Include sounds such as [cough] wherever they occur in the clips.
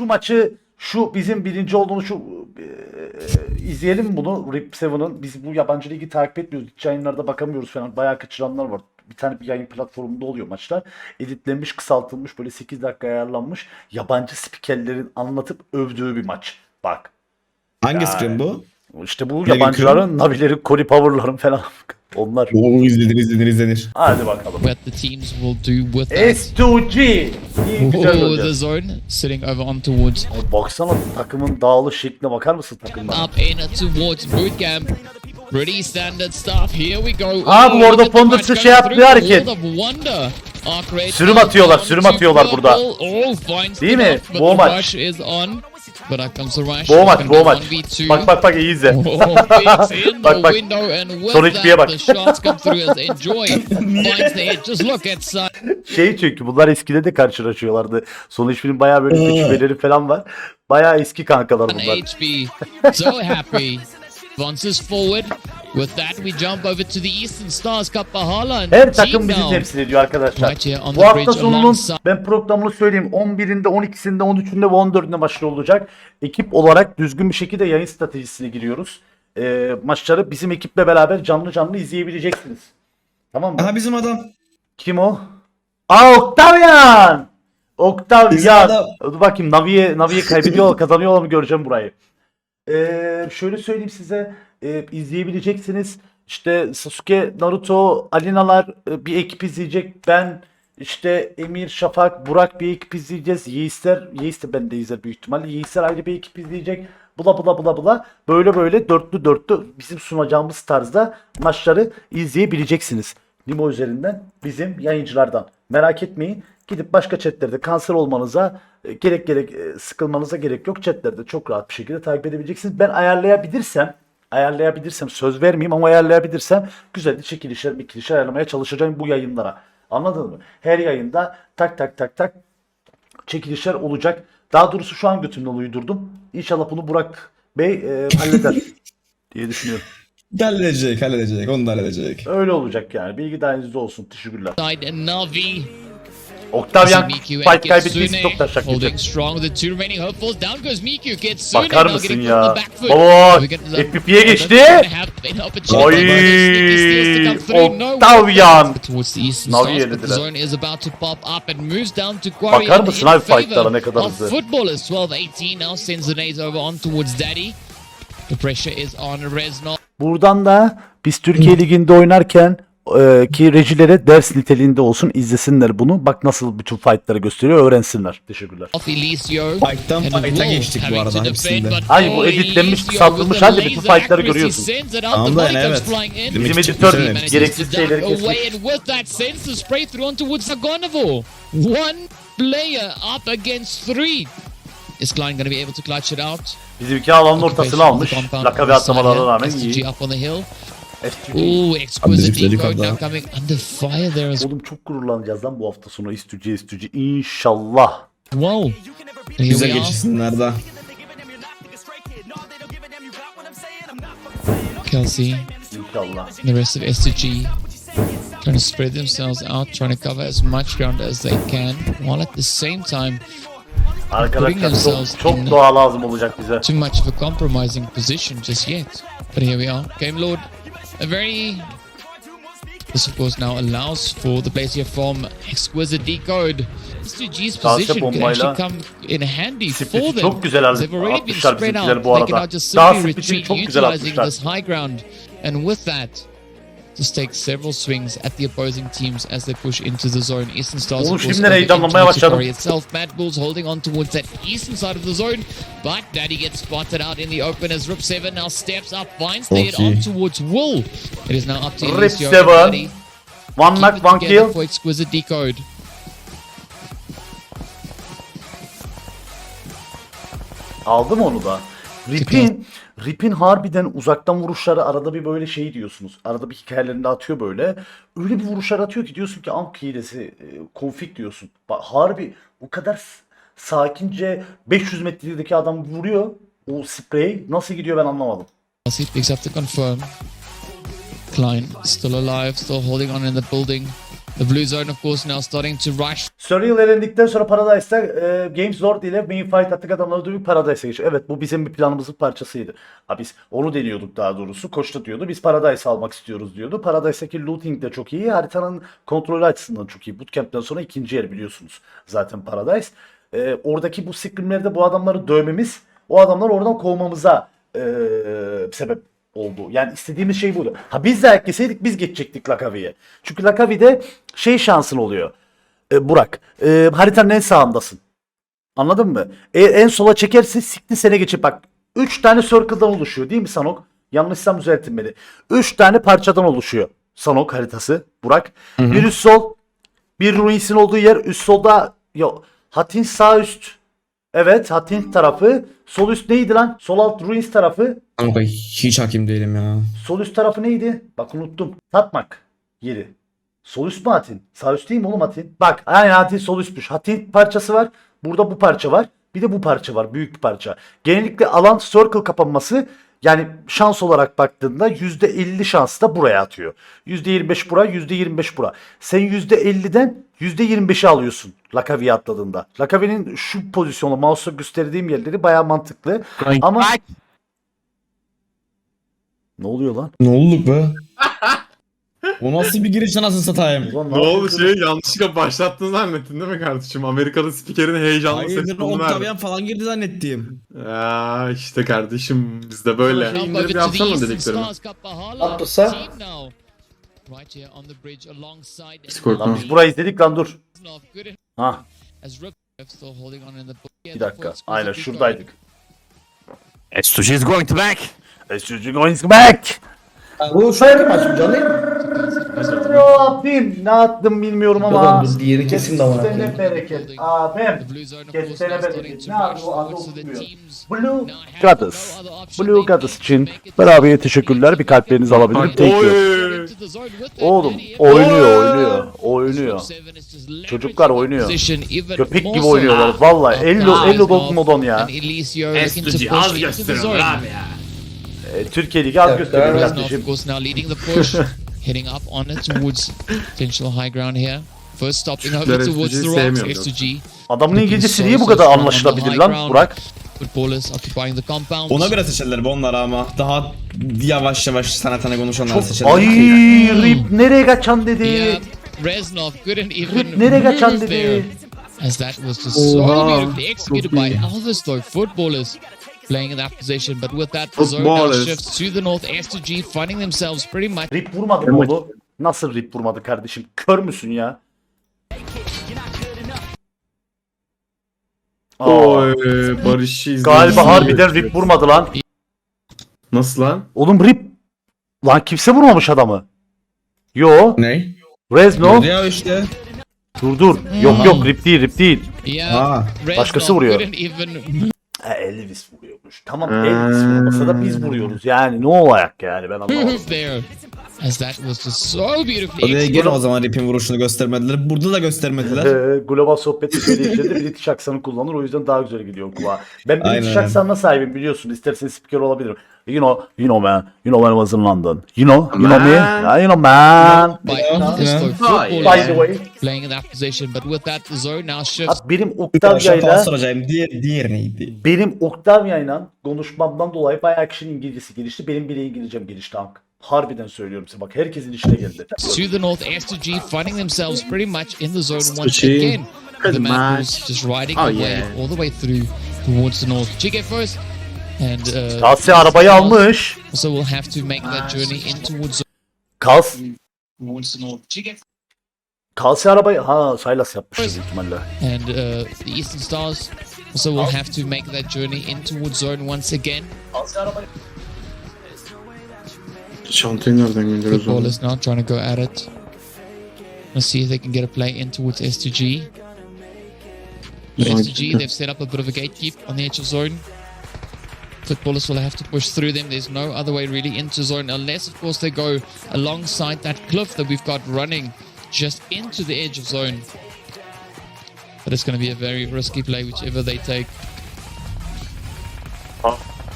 şu maçı şu bizim birinci olduğunu şu e, izleyelim bunu? Rip Seven'ın. Biz bu yabancı ligi takip etmiyoruz. Hiç yayınlarda bakamıyoruz falan. Bayağı kaçıranlar var. Bir tane bir yayın platformunda oluyor maçlar. Editlenmiş kısaltılmış böyle 8 dakika ayarlanmış yabancı spikerlerin anlatıp övdüğü bir maç. Bak. Hangi Yani. screen bu? işte bu Yine yabancıların Navi'lerin Cory Power'ların falan onlar Oo izlenir izlenir izlenir. hadi bakalım what the teams will do with that. S2G İyi güzel Oh, olacak. the zone sitting over on towards Baksana takımın dağılış şekline bakar mısın takımlara? up in towards bootcamp. Pretty standard stuff. Here we go. Abi Oh, orada look at the Ponders'ı fight şey yaptığı through. hareket. World of Wonder. Arc rate Sürüm atıyorlar, sürüm to atıyorlar purple. burada. Oh, Değil the mi? but Boğ the maç. rush is on. But out comes the rush. Boğ It's maç, gonna boğ be maç. 1v2. Bak bak bak iyi izle. Oh, Bak, bak. Son hiçbiriye that bak. the shots come through as Enjoy finds the hit. Just look at Sun. Şey çünkü bunlar eskide de karşılaşıyorlardı. Son hiçbirinin bayağı böyle tecrübeleri falan var. Bayağı eski kankalar bunlar. So happy. Advances forward. With that, we jump over to the Eastern Stars Cup Bahala and Her takım bizi temsil ediyor arkadaşlar. Bu the hafta sonunun ben programını söyleyeyim 11'inde, 12'sinde, 13'ünde ve 14'ünde başlı olacak. Ekip olarak düzgün bir şekilde yayın stratejisine giriyoruz. Ee, maçları bizim ekiple beraber canlı canlı izleyebileceksiniz. Tamam mı? Aha bizim adam. Kim o? Aa Octavian! Octavian. Dur bakayım Navi'ye Navi'ye kaybediyor [laughs] kazanıyorlar mı göreceğim burayı. Ee, şöyle söyleyeyim size e, izleyebileceksiniz. İşte Sasuke, Naruto, Alinalar e, bir ekip izleyecek. Ben işte Emir, Şafak, Burak bir ekip izleyeceğiz. Yeisler, Yeis ben de izler büyük ihtimalle. Yeisler ayrı bir ekip izleyecek. Bula bula bula bula. Böyle böyle dörtlü dörtlü bizim sunacağımız tarzda maçları izleyebileceksiniz. Limo üzerinden bizim yayıncılardan. Merak etmeyin. Gidip başka chatlerde kanser olmanıza e, gerek gerek e, sıkılmanıza gerek yok. Chatlerde çok rahat bir şekilde takip edebileceksiniz. Ben ayarlayabilirsem ayarlayabilirsem söz vermeyeyim ama ayarlayabilirsem güzel de çekilişler mikilişler ayarlamaya çalışacağım bu yayınlara. Anladın mı? Her yayında tak tak tak tak çekilişler olacak. Daha doğrusu şu an götümden uydurdum. İnşallah bunu Burak Bey e, halleder [laughs] diye düşünüyorum. Halledecek halledecek onu da halledecek. Öyle olacak yani. Bilgi dahilinizde olsun. Teşekkürler. Side Navi. Octavian fight kaybettiyse çok taşak holding strong. The two remaining hopefuls down goes Miku. Kitsune Bakar now mısın getting ya? from the back foot. Baba FPP'ye geçti. Oy, Octavian. Navi yenildiler. is. Bakar mısın abi fightlara ne kadar hızlı? Footballers 12-18 now sends the nades over on towards Daddy. The pressure is on Reznov. Buradan da biz Türkiye Ligi'nde oynarken e, ki rejilere ders niteliğinde olsun izlesinler bunu. Bak nasıl bütün fightları gösteriyor öğrensinler. Teşekkürler. Fight'tan fight'a geçtik bu arada hepsinde. Hayır, bu editlenmiş, kısaltılmış halde bütün fight'ları görüyorsun. Tamam da yani evet. Bizim editör. Gereksiz şeyleri kesmiş. One player up against three. Is Klein going to be able to clutch it out? Bizimki alanın ortasını almış. the compound Laka ve on the side atlamalara here. rağmen iyi. up on the hill. Ooh, exquisite yukarıda. now coming under fire there as Oğlum çok gururlanacağız lan bu hafta sonu İstücü İstücü. İnşallah. we are. geçişsinler daha. Kelsey İnşallah. the rest of STG trying to spread themselves out, trying to cover as much ground as they can, while at the same time Arkadaşlar çok, çok doğa lazım olacak bize. too much of a compromising position just yet. But here we are. Game Lord, a very. This, of course, now allows for the place here from Exquisite Decode. S2G's position could actually come in handy for them. çok güzel They've already been spread out. They can now just simply retreat, utilizing this high ground. And with that, just take several swings at the opposing teams as they push into the zone. Eastern Stars, Oğlum of course, şimdiden over heyecanlanmaya into the başladım. Itself. Mad Bulls holding on towards that eastern side of the zone, but Daddy gets spotted out in the open as Rip Seven now steps up, finds the hit on towards Wool. It is now up to Rip Elisio and Seven. Daddy. One Keep knock it one together kill. for Exquisite Decode. Aldı mı onu da? Rip'in Rip'in harbiden uzaktan vuruşları arada bir böyle şey diyorsunuz. Arada bir hikayelerinde atıyor böyle. Öyle bir vuruşlar atıyor ki diyorsun ki amk hilesi, e, konfig diyorsun. Bak harbi o kadar sakince 500 metredeki adam vuruyor. O sprey nasıl gidiyor ben anlamadım. He picks up confirm. Klein still alive, still holding on in the building. The blue zone, of course, now starting to rush Surreal elendikten sonra Paradise'da e, Games Lord ile main fight attık adamları dövüp Paradise'a geçiyor. Evet bu bizim bir planımızın parçasıydı. Ha biz onu deniyorduk daha doğrusu. Koç da diyordu biz Paradise almak istiyoruz diyordu. Paradise'daki looting de çok iyi. Haritanın kontrolü açısından çok iyi. Bootcamp'ten sonra ikinci yer biliyorsunuz zaten Paradise. E, oradaki bu scrimlerde bu adamları dövmemiz o adamları oradan kovmamıza e, sebep oldu. Yani istediğimiz şey buydu. Ha biz de ekleseydik biz geçecektik Lakavi'ye. Çünkü Lakavi'de şey şansın oluyor. E, Burak. E, haritanın en sağındasın. Anladın mı? E, en sola çekerse sikti sene geçip bak. 3 tane circle'dan oluşuyor değil mi Sanok? Yanlışsam düzeltin beni. 3 tane parçadan oluşuyor Sanok haritası Burak. Bir üst sol, bir Ruins'in olduğu yer üst solda yok. Hatin sağ üst. Evet Hatin tarafı. Sol üst neydi lan? Sol alt Ruins tarafı. Kanka hiç hakim değilim ya. Sol üst tarafı neydi? Bak unuttum. Tatmak yeri. Sol üst mü Hatin? Sağ üst değil mi oğlum Hatin? Bak aynen Hatin sol üstmüş. Hatin parçası var. Burada bu parça var. Bir de bu parça var. Büyük bir parça. Genellikle alan circle kapanması yani şans olarak baktığında %50 şans da buraya atıyor. %25 bura, %25 bura. Sen %50'den %25'i alıyorsun Lakavi'ye atladığında. Lakavi'nin şu pozisyonu mouse'la gösterdiğim yerleri bayağı mantıklı. Ama ne oluyor lan? Ne olduk be? O nasıl bir giriş anasını satayım? Ulan Ne oldu yapıyorsun? şey yanlışlıkla başlattın zannettin değil mi kardeşim? Amerikalı spikerin heyecanlı Hayırdır ses tonunu verdi. Octavian falan girdi zannettim. Ya işte kardeşim bizde böyle. Now over İndirip to the yapsana dediklerimi. Bahala team now. Right here on the bridge alongside Skor Lan biz burayı izledik lan dur. Ha As Rook still holding on in the book. bir dakika. Aynen şuradaydık. Estuji is going to back. SUG going back. Bu şarkı maç mı canlı yayın mı? Ne yapayım? Ne yaptım bilmiyorum ama. Dur, diğeri kesin de amına Kesene koyayım. bereket. Abim. Kesene bereket. Ne rush o adı okumuyor. Blue Goddess. Blue Goddess için to make it beraber through. teşekkürler. Bir kalplerinizi alabilirim. Thank you. Oğlum oynuyor oynuyor. Oynuyor. Çocuklar oynuyor. Köpek gibi oynuyorlar. Vallahi After ello eyes ello off dokunmadan ya. push az gösteriyor abi ya. E, Türkiye Ligi az gösteriyor kardeşim. [laughs] heading up on it towards potential high ground here. First stopping over towards the rocks. sevmiyor S2G. Adamın İngilizcesi niye bu kadar anlaşılabilir high lan ground. Burak? Footballers occupying the compound. Ona göre seçerler onlar ama. Daha yavaş yavaş sana tane konuşanlar Çok seçerler. ay Rip nereye kaçan dedi. Yeah, Reznov couldn't even Nereye kaçan dedi. As that was just so beautifully executed by though. Footballers playing in that position. But with that, zone now shifts to the north. S2G finding themselves pretty much Rip vurmadı mı onu? Nasıl rip vurmadı kardeşim? Kör müsün ya? Aa, Oy Barış'ı izledim. galiba harbiden rip vurmadı lan. Nasıl lan? Oğlum rip lan kimse vurmamış adamı. Yo, Ne? Rezno. Ya işte. Dur dur. Yok yok rip değil rip değil. Yeah. Aa. Başkası vuruyor. Ha, Elvis vuruyormuş. Tamam Hmm. Elvis vurmasa da biz vuruyoruz. Yani ne olacak yani ben anlamadım. move [laughs] there. As that was just so beautifully Oraya gene o zaman Rip'in vuruşunu göstermediler. Burada da göstermediler. [laughs] Ee, global sohbeti söyleyişlerinde British aksanı kullanır o yüzden daha güzel gidiyor kulağa. Ben British Aynen. aksanına sahibim biliyorsun. İsterseniz spiker olabilirim. You know, you know man. You know when I was in London. You know, you know me. Man. Yeah, you know man. by the way. playing in that position. But with that, zone now shifts. Benim Octavia'yla soracağım. Diğer, diğer neydi? benim Octavia'yla konuşmamdan dolayı bayağı kişinin İngilizcesi gelişti. Benim bile İngilizcem gelişti Hank. Harbiden söylüyorum size bak herkesin işine geldi. to the north. S2G finding themselves pretty much in the zone once S2G. again. The man who's just riding Oh, the wave yeah. all the way through towards the north. Chige first. And uh, Kalsi arabayı almış. So we'll have to make that journey in towards Kals, towards the north. Chige Kalsi arabayı ha Saylas yapmıştır büyük ihtimalle. and uh, the Eastern Stars. So we'll have to make that journey in towards zone once again. Çantayı nereden gönderiyoruz onu? Footballers now trying to go at it. Let's see if they can get a play in towards S2G. But S2G, they've set up a bit of a gatekeep on the edge of zone. Footballers will have to push through them. There's no other way really into zone unless, of course, they go alongside that cliff that we've got running just into the edge of zone. But it's going to be a very risky play, whichever they take.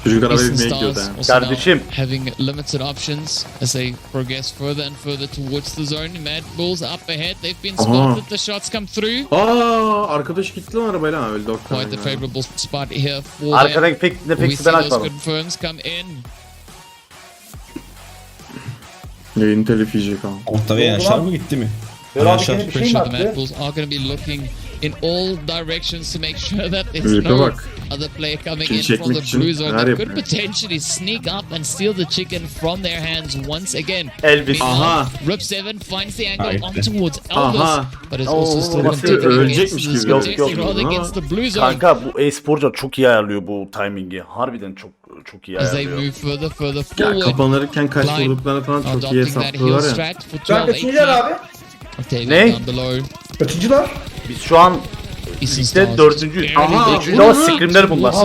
Çocuk araba Eastern gitmeye gidiyordu now Kardeşim. having limited options as they progress further and further towards the zone. Mad Bulls up ahead. They've been Aha. spotted. The shots come through. Aa arkadaş gitti lan arabayla ha öldü. Quite the favorable spot here for them. Arkadaki pek We nefeksi see ben açmadım. confirms come in. Yayın telif yiyecek ama. Yaşar mı gitti mi? Yaşar. şey mi Pretty sure the Mad? Bulls are going to be looking in all directions to make sure that there's Ripe no bak. Other player coming in from the için blue zone neler that could yapıyor. potentially sneak up and steal the chicken from their hands once again. Elvis. Aha. Rip 7 finds the angle Right. on towards Elvis, Aha. but is also Oh, still ölecekmiş against gibi yok, yok, rather ama- against the blue zone. Kanka bu e-sporcu çok iyi ayarlıyor bu timingi. Harbiden çok çok iyi As they ayarlıyor. move further, further Ya forward, kapanırken kaç vurduklarını falan çok iyi hesaplıyorlar ya. 12 kaçıncılar 18. abi? Ne? Kaçıncılar? Biz şu an Stars dördüncüyüz. Aha, Üçüncü ama scrimler bunlar. To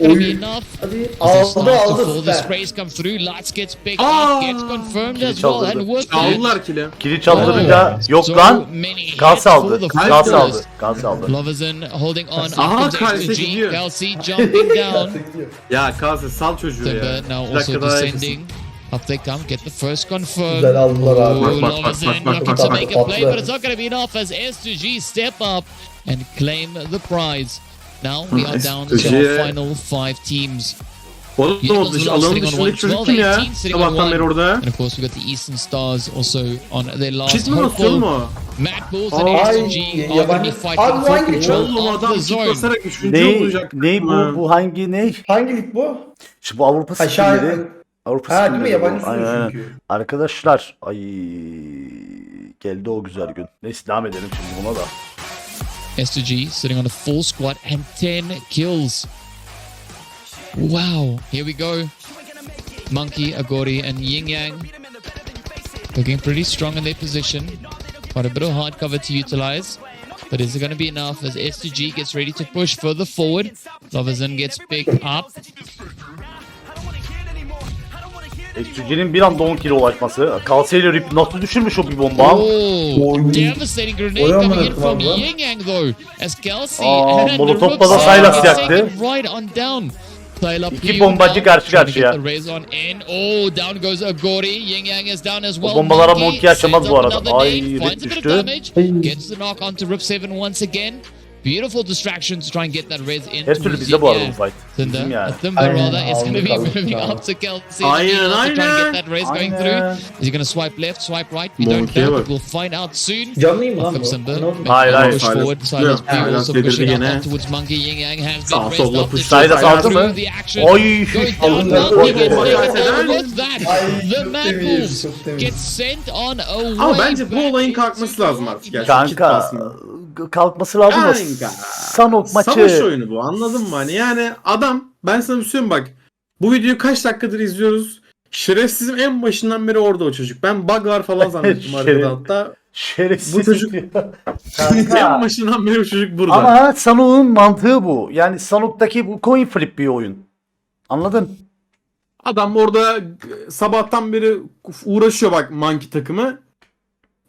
be enough. Hadi aldı aldı süper. sprays come through. Lights gets picked Aa! up, gets confirmed as well, çaldırdı. and with that, Aldılar kili. Kili çaldırınca yok lan. for aldı. Fortress. aldı. Gaz aldı. Aha, XG. [laughs] gidiyor. Ya Kalse sal çocuğu ya. Bir dakika daha Up they come, get the first confirm. Güzel aldılar abi. Bak, bak, bak, Loverson bak, bak, looking bak, to make a play, but it's not going to be enough as S2G step up and claim the prize. Now we are down to S2G our final five teams. Oğlum o dış, alanın dışındaki çocuk kim ya? Sabahtan beri orada. And of course, we got the Eastern Stars also on their last Kit mi basıyor mu? Mad Bulls and S2G are going to Abi for hangi- control Oğlum of the zone. Ne, ne bu, bu hangi ne? Hangi lig bu? Şimdi bu Avrupa skilleri. Avrupa Ha değil mi? skilleri bu. Yabancı Aynen, aynen. çünkü. Arkadaşlar ay geldi o güzel gün. Neyse devam edelim şimdi buna da. S2G sitting on a full squad and 10 kills. Wow, here we go. Monkey, Agori, and Yin Yang looking pretty strong in their position. Quite a bit of hard cover to utilize. But is it going to be enough as S2G gets ready to push further forward? Loverson gets picked up. Eksuci'nin bir anda 10 kilo ulaşması. Kalseyle Rip nasıl düşürmüş o bir bomba? Devastating grenade coming in from Yang though. As Kelsey Aa, [laughs] and Molotov the bana Rooks Silas yaktı. İki bombacı karşı karşıya. Oh, well. bombalara Monkey açamaz bu arada. Ay, Rip düştü. Damage. Gets the knock onto Rip 7 once again. Beautiful distraction to try and get that res in. Her türlü bizde bu arada bu fight. Bizim yani. Thunder Aynen, rather is going to be moving up to Kelsey. Aynen, to try and aynen. get that raise going Aynen. through. Is he going to swipe left, swipe right? We don't know, but we'll find out soon. Canlıyım lan bu. Hayır, hayır. Push forward. Silas Silas also pushing up towards Monkey. Yin Yang has Sağ been raised solla up. Silas aldı mı? Oy. That. The Mad gets sent on a Ama bence bu olayın kalkması lazım artık. Kanka. Kalkması lazım Kanka. Sanok maçı. Savaş oyunu bu anladın mı? Hani yani adam ben sana bir şey söyleyeyim bak. Bu videoyu kaç dakikadır izliyoruz. Şerefsizim en başından beri orada o çocuk. Ben bug var falan [laughs] zannettim arkada hatta. Şerefsiz. Bu çocuk-. [laughs] En başından beri o çocuk burada. Ama Sanok'un mantığı bu. Yani Sanok'taki bu coin flip bir oyun. Anladın? Adam orada sabahtan beri uğraşıyor bak Monkey takımı.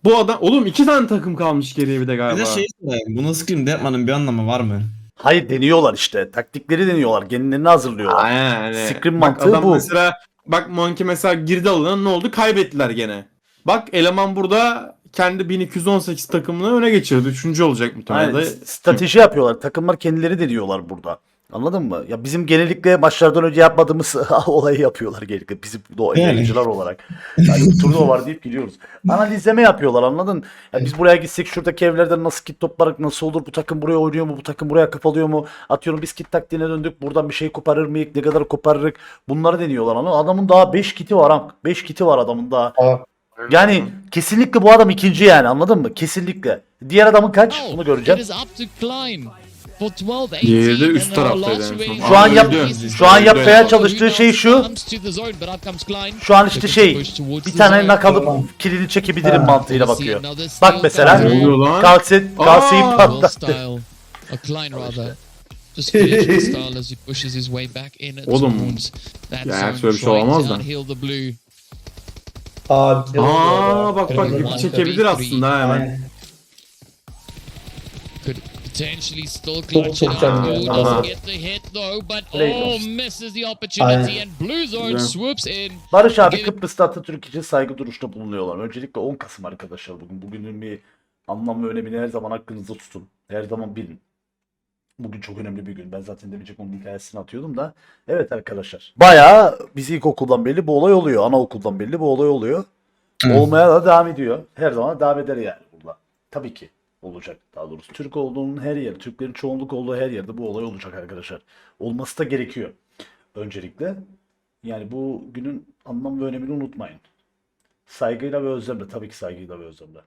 Bu adam oğlum iki tane takım kalmış geriye bir de Bir galiba. de şey sorayım. Bunu scream'de yapmanın bir anlamı var mı? Hayır deniyorlar işte. Taktikleri deniyorlar. Kendilerini hazırlıyorlar. Aynen. Bak mantığı adam bu. mesela bak Monkey mesela girdi alana ne oldu? Kaybettiler gene. Bak eleman burada kendi 1218 takımını öne geçirdi. Üçüncü olacak muhtemelen. De. strateji yapıyorlar. Takımlar kendileri deniyorlar burada. Anladın mı? Ya bizim genellikle maçlardan önce yapmadığımız [laughs] olayı yapıyorlar genellikle bizim do- yayıncılar olarak. Yani turnuva var deyip gidiyoruz. Analizleme yapıyorlar anladın? Ya biz buraya gitsek şuradaki evlerden nasıl kit toplarak nasıl olur? Bu takım buraya oynuyor mu? Bu takım buraya kapalıyor mu? Atıyorum biz kit taktiğine döndük. Buradan bir şey koparır mıyız? Ne kadar koparırık? Bunları deniyorlar. Anladın? Adamın daha 5 kiti var. 5 kiti var adamın daha. Aa, Yani kesinlikle bu adam ikinci yani anladın mı? Kesinlikle. Diğer adamın kaç? Now, Bunu it göreceğim. is up to Klein for 12 Diğeri de 18 üst taraftaydı en son. Şu an yap şu an yapmaya çalıştığı şey şu. Comes Klein. Şu an işte şey bir tane zone. nak alıp kilini çekebilirim Ha. mantığıyla bakıyor. Bak mesela Aa! Will patlattı. [laughs] Oğlum, ya şöyle bir şey olamaz da. blue. Aa, bak bak ipi çekebilir aslında hemen. Potentially still clutching Blue ya. doesn't get the hit though, but oh, misses the opportunity and Blue Zone swoops in. Barış abi Kıbrıs'ta Atatürk için saygı duruşta bulunuyorlar. Öncelikle 10 Kasım arkadaşlar bugün. Bugünün bir anlam ve önemini her zaman aklınızda tutun. Her zaman bilin. Bugün çok önemli bir gün. Ben zaten demeyecek onun hikayesini atıyordum da. Evet arkadaşlar. Bayağı biz ilkokuldan belli bu olay oluyor. Anaokuldan belli bu olay oluyor. Olmaya da devam ediyor. Her zaman devam eder yani burada. Tabii ki olacak daha doğrusu. Türk olduğunun her yer, Türklerin çoğunluk olduğu her yerde bu olay olacak arkadaşlar. Olması da gerekiyor. Öncelikle. Yani bu günün anlam ve önemini unutmayın. Saygıyla ve özlemle. Tabii ki saygıyla ve özlemle.